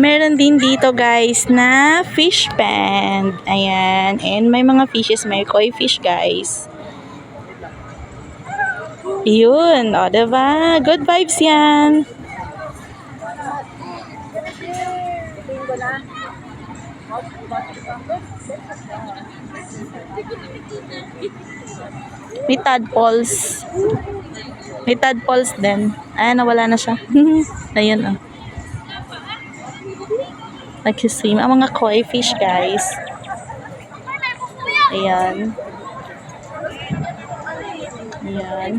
Meron din dito guys na fish pond. Ayan. And may mga fishes. May koi fish guys. Yun. O, diba? Good vibes yan. May tadpoles. May tadpoles din. Ayan, nawala na siya. Ayun, oh. Nag-swim. Ang mga koi fish, guys. Ayan. Ayan.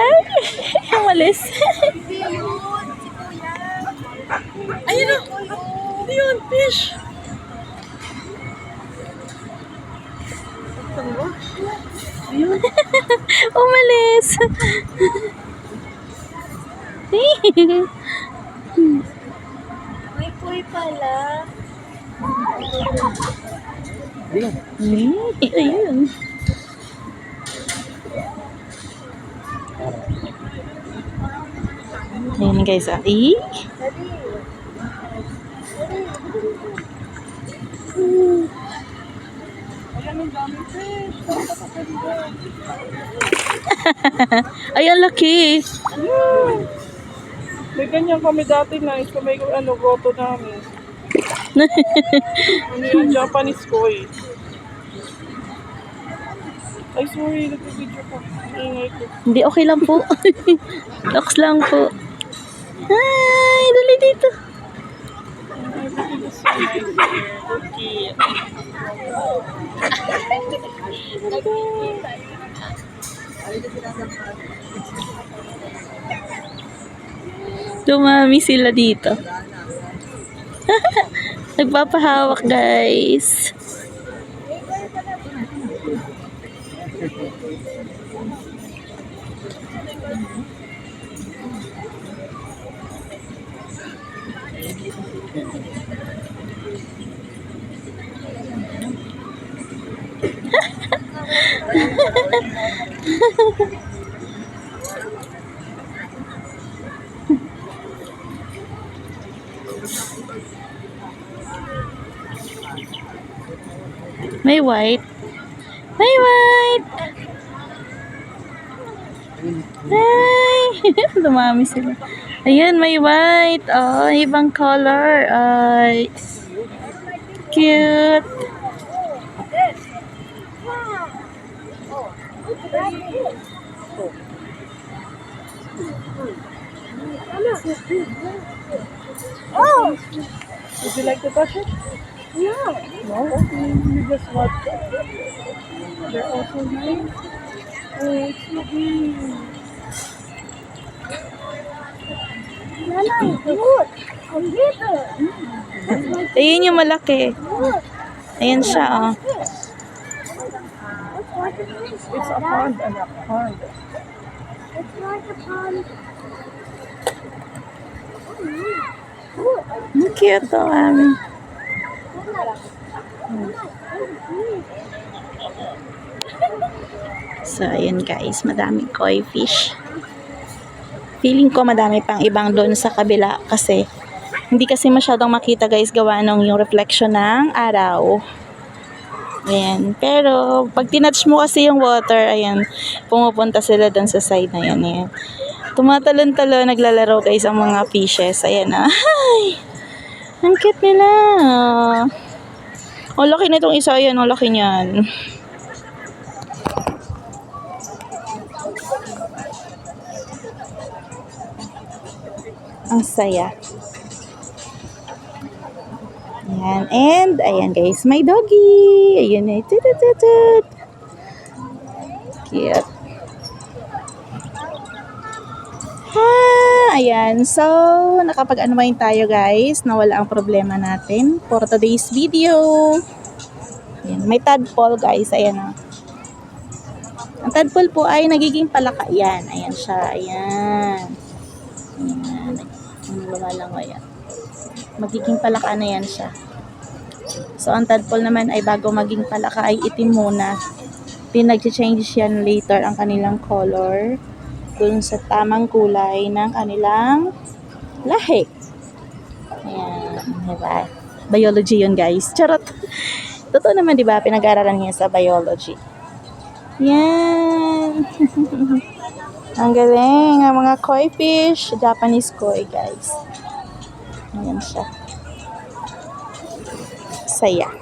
Ay, umalis. Hindi yun, si Kuya. Ayun, oh. Ayun, fish. umalis. May kuy pala. Ayun. Ayan guys, ah. Eh? Ay, ang laki. May ganyan kami dati na ito may ano, goto namin. Ano yung Japanese koi. Ay, sorry, nag-video ko. Ingay ko. Hindi, okay lang po. Locks lang po. Hi! Dali dito. Dumami sila dito. Nagpapahawak, guys. May white. May white. Ay! Dumami sila. Ayan, may white. Oh, ibang color. Ay. Cute. Oh! Would you like to touch it? Yeah. No? Okay, you just watch. They're also nice. Oh, it's so cute. Nanay, look! Ayun yung malaki. Ayan siya, oh. It's a pond and a pond. It's like a pond. Ang cute, oh, mami. So, ayun guys, madaming koi fish. Feeling ko madami pang ibang doon sa kabila kasi hindi kasi masyadong makita guys gawa nung yung reflection ng araw. Ayan. Pero, pag tinouch mo kasi yung water, ayan, pumupunta sila doon sa side na yan. Ayan. Tumatalon-talon, naglalaro guys ang mga fishes. Ayan na. Ay! Ang cute nila. Ang laki na itong isa. Ayan, ang laki niyan. Ang saya. Ayan. And, ayan guys, may doggy. Ayan eh. Tutututut. Cute. Ha, ayan. So, nakapag-unwind tayo guys. Nawala ang problema natin for today's video. Ayan. May tadpole guys. Ayan o. Ang tadpole po ay nagiging palaka. Yan. Ayan siya. Ayan. Ayan. Ang lumalangoy yan. Magiging palaka na yan siya. So, ang tadpole naman ay bago maging palaka ay itim muna. Pinag-change yan later ang kanilang color dun sa tamang kulay ng kanilang lahi. Ayan, diba? Biology yun, guys. Charot. Totoo naman, di ba? Pinag-aaralan niya sa biology. Yan. ang galing. Ang mga koi fish. Japanese koi, guys. Ayan siya. Saya.